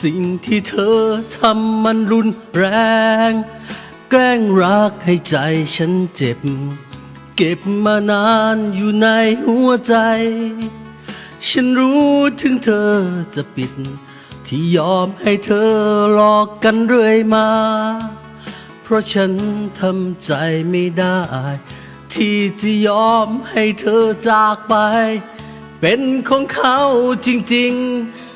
สิ่งที่เธอทำมันรุนแรง แกล้งรักให้ใจฉันเจ็บ เก็บมานานอยู่ในหัวใจ ฉันรู้ถึงเธอจะปิด ที่ยอมให้เธอหลอกกันเรื่อยมา เพราะฉันทำใจไม่ได้ ที่จะยอมให้เธอจากไป เป็นของเขาจริง ๆ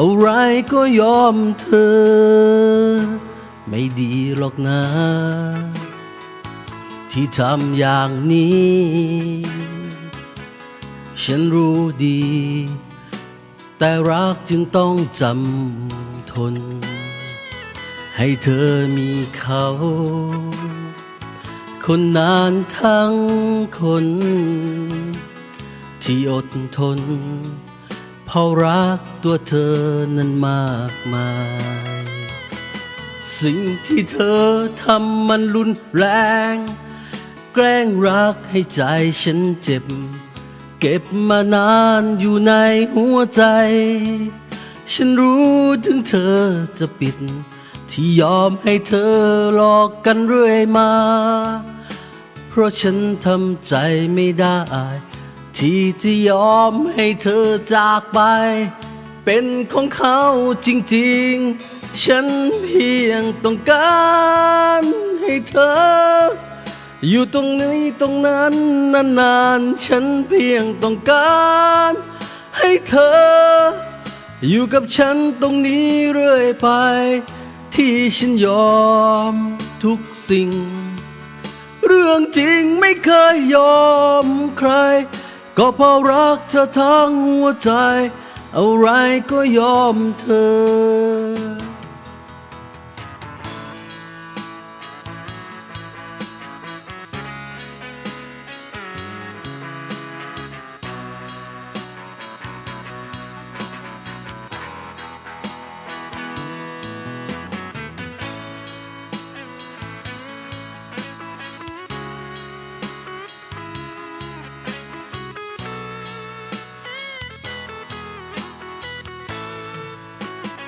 อะไรก็ยอมเธอ ไม่ดีหรอกนะ ที่ทำอย่างนี้ ฉันรู้ดี แต่รักจึงต้องจำทน ให้เธอมีเขา คนนานทั้งคน ที่อดทน เพราะรักตัวเธอนั้นมากมาย สิ่งที่เธอทำมันรุนแรง แกล้งรักให้ใจฉันเจ็บ เก็บมานานอยู่ในหัวใจ ฉันรู้ถึงเธอจะปิด ที่ยอมให้เธอหลอกกันเรื่อยมา เพราะฉันทำใจไม่ได้ ที่จะยอมให้เธอจากไป เป็นของเขาจริงๆ ฉันเพียงต้องการให้เธอ อยู่ตรงนี้ตรงนั้นนานๆ ฉันเพียงต้องการให้เธอ อยู่กับฉันตรงนี้เรื่อยไป ที่ฉันยอมทุกสิ่ง เรื่องจริงไม่เคยยอมใคร ก็เพราะรักเธอทั้งหัวใจ อะไรก็ยอมเธอ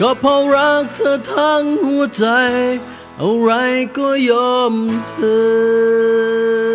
ก็เพราะรักเธอทั้งหัวใจ อะไรก็ยอมเธอ